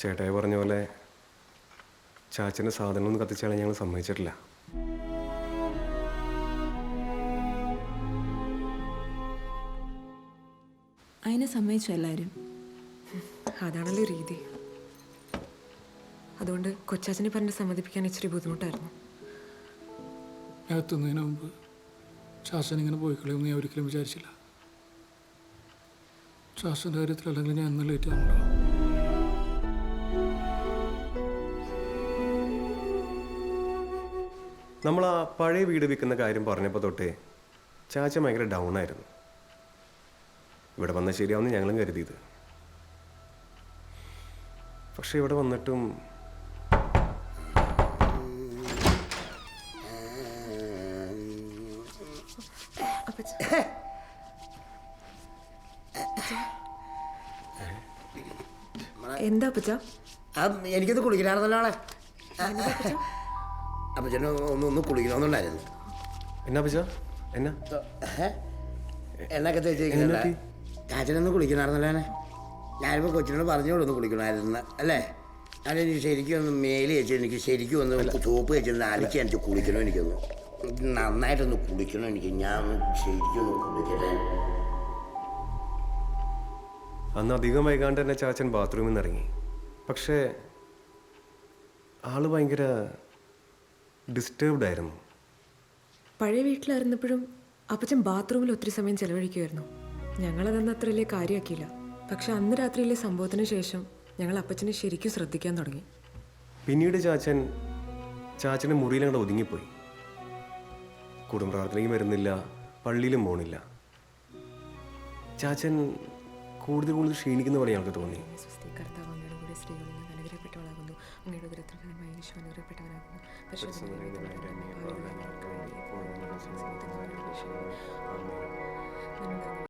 ചേട്ടായി പറഞ്ഞ പോലെ ചാച്ചന്റെ സാധനമൊന്നും കത്തിച്ചാൽ ഞങ്ങൾ സമ്മതിച്ചിട്ടില്ല. അതിനെ സമ്മതിച്ചു എല്ലാവരും അതാണല്ലോ രീതി. അതുകൊണ്ട് കൊച്ചാച്ചനെ പറഞ്ഞ് സമ്മതിപ്പിക്കാൻ ഇച്ചിരി ബുദ്ധിമുട്ടായിരുന്നു. എത്തുന്നതിന് മുമ്പ് ശാസൻ ഇങ്ങനെ പോയി കളയുമെന്ന് ഞാൻ ഒരിക്കലും വിചാരിച്ചില്ല. ശാസന്റെ കാര്യത്തിൽ അല്ലെങ്കിൽ ഞാൻ ഇന്ന് ലേറ്റ് ആണല്ലോ നമ്മൾ ആ പഴയ വീട് വിൽക്കുന്ന കാര്യം പറഞ്ഞപ്പോൾ തൊട്ടേ ചാച്ച ഭയങ്കര ഡൗൺ ആയിരുന്നു. ഇവിടെ വന്നാൽ ശരിയാവുമെന്ന് ഞങ്ങളും കരുതിയത്. പക്ഷെ ഇവിടെ വന്നിട്ടും എന്താ അപ്പച്ച ആ എനിക്കത് കുളിക്കണമായിരുന്നല്ലോ ആളെ. അപ്പച്ചന് ഒന്ന് ഒന്ന് കുളിക്കണമെന്നുണ്ടായിരുന്നു എന്നാ പച്ച എന്നാ? എന്നൊക്കെ എണ്ണൊക്കെ തേച്ചിരിക്കുന്നുണ്ട്? ചാച്ചനൊന്ന് കുളിക്കണമായിരുന്നല്ലോ ഞാനിപ്പോൾ കൊച്ചിനോട് പറഞ്ഞോളൂ ഒന്ന് കുളിക്കണമായിരുന്നു. അല്ലേ? ഞാൻ എനിക്ക് ശരിക്കും ഒന്ന് മേൽ വെച്ച് എനിക്ക് ശരിക്കും ഒന്ന് സോപ്പ് വെച്ചൊന്ന് അലക്കി എനിക്ക് കുളിക്കണം എനിക്കൊന്ന്. നന്നായിട്ടൊന്ന് കുളിക്കണം എനിക്ക്. ഞാൻ ശരിക്കും ഒന്ന് കുളിക്കട്ടെ. അന്ന് അധികം വൈകാണ്ട് തന്നെ ചാച്ചൻ ബാത്റൂമിൽ നിന്ന് ഇറങ്ങി പക്ഷേ ആൾ ഭയങ്കര ഡിസ്റ്റർബ്ഡ് ആയിരുന്നു. പഴയ വീട്ടിലായിരുന്നപ്പോഴും അപ്പച്ചൻ ബാത്റൂമിൽ ഒത്തിരി സമയം ചെലവഴിക്കുമായിരുന്നു. ഞങ്ങളതന്ന് അത്ര വലിയ കാര്യമാക്കിയില്ല പക്ഷെ അന്ന് രാത്രിയിലെ സംഭവത്തിന് ശേഷം ഞങ്ങൾ അപ്പച്ചനെ ശരിക്കും ശ്രദ്ധിക്കാൻ തുടങ്ങി. പിന്നീട് ചാച്ചൻ ചാച്ചന്റെ മുറിയിൽ അങ്ങോട്ട് ഒതുങ്ങിപ്പോയി. കുടുംബ പ്രാർത്ഥനയ്ക്ക് വരുന്നില്ല പള്ളിയിലും പോണില്ല. ചാച്ചൻ കൂടുതൽ കൂടുതൽ ക്ഷീണിക്കുന്ന പോലെ ഞങ്ങൾക്ക് തോന്നി. ഉദരത്തിൽ ഫലമായി